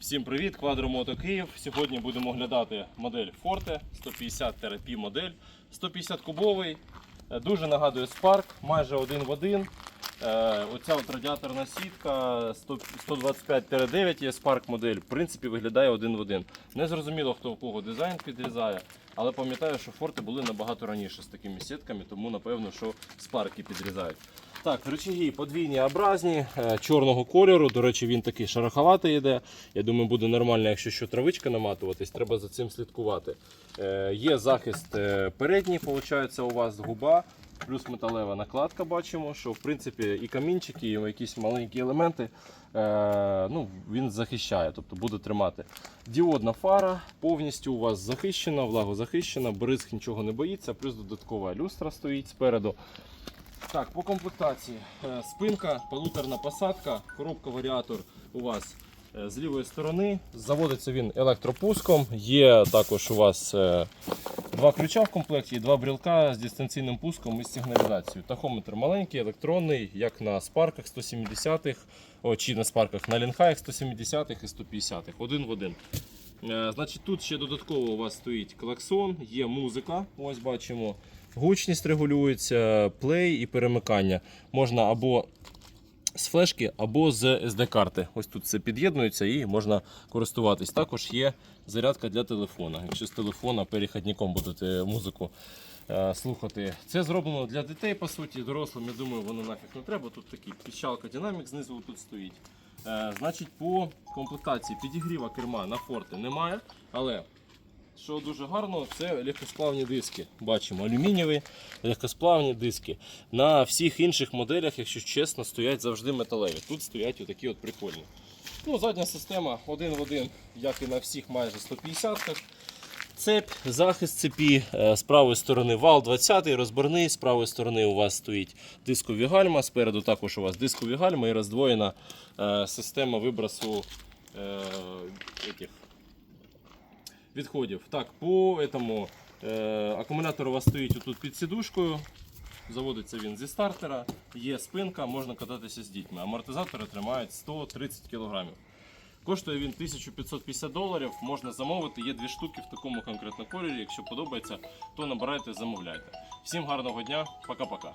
Всім привіт, Квадромото Київ. Сьогодні будемо оглядати модель Forte 150 терапі модель 150 кубовий. Е, Дуже нагадує Spark, майже один в один. Е, Оця от радіаторна сітка 125-9 є Spark модель. В принципі, виглядає один в один. Не зрозуміло, хто в кого дизайн підрізає, але пам'ятаю, що Forte були набагато раніше з такими сітками, тому напевно, що Spark підрізають. Так, рычаги подвійні образні, е, чорного кольору. До речі, він такий шероховатий йде. Я думаю, буде нормально, якщо що травичка наматуватись, треба за цим слідкувати. Е, Є захист е, передній, виходить, у вас губа, плюс металева накладка бачимо, що в принципі і камінчики, і якісь маленькі елементи ну, він захищає, тобто буде тримати. Діодна фара повністю у вас захищена, влагозахищена, бризг нічого не боїться, плюс додаткова люстра стоїть спереду. Так, по комплектації. Е, Спинка, полуторна посадка, коробка варіатор у вас е, з лівої сторони. Заводиться він електропуском. Є також у вас е, два ключа в комплекті два брілка з дистанційним пуском і з сигналізацією. Тахометр маленький, електронний, як на спарках 170-х, чи на спарках на лінхаях 170-х і 150-х. Один в один. Е, Значить, тут ще додатково у вас стоїть клаксон, є музика. Ось бачимо. Гучність регулюється, плей і перемикання. Можна або з флешки, або з SD-карти. Ось тут все під'єднується і можна користуватись. Також є зарядка для телефона. Якщо з телефона перехідником будете музику е, слухати. Це зроблено для дітей, по суті, дорослим, я думаю, воно нафіг не треба. Тут такий піщалка динамік знизу тут стоїть. Е, Значить, по комплектації підігріва керма на форти немає, але що дуже гарно, це легкосплавні диски. Бачимо, алюмінієві легкосплавні диски. На всіх інших моделях, якщо чесно, стоять завжди металеві. Тут стоять отакі от прикольні. Ну, Задня система один в один, як і на всіх майже 150-ках. Цепь, захист цепі, е, з правої сторони вал 20 розборний, з правої сторони у вас стоїть дискові гальма, спереду також у вас дискові гальма і роздвоєна е, система вибросу е, відходів. Так, по этому, акумулятор у вас стоїть отут під сідушкою. Заводиться він зі стартера, є спинка, можна кататися з дітьми. Амортизатори тримають 130 кг. Коштує він 1550 доларів, можна замовити. Є дві штуки в такому конкретно кольорі. Якщо подобається, то набирайте, замовляйте. Всім гарного дня, пока-пока.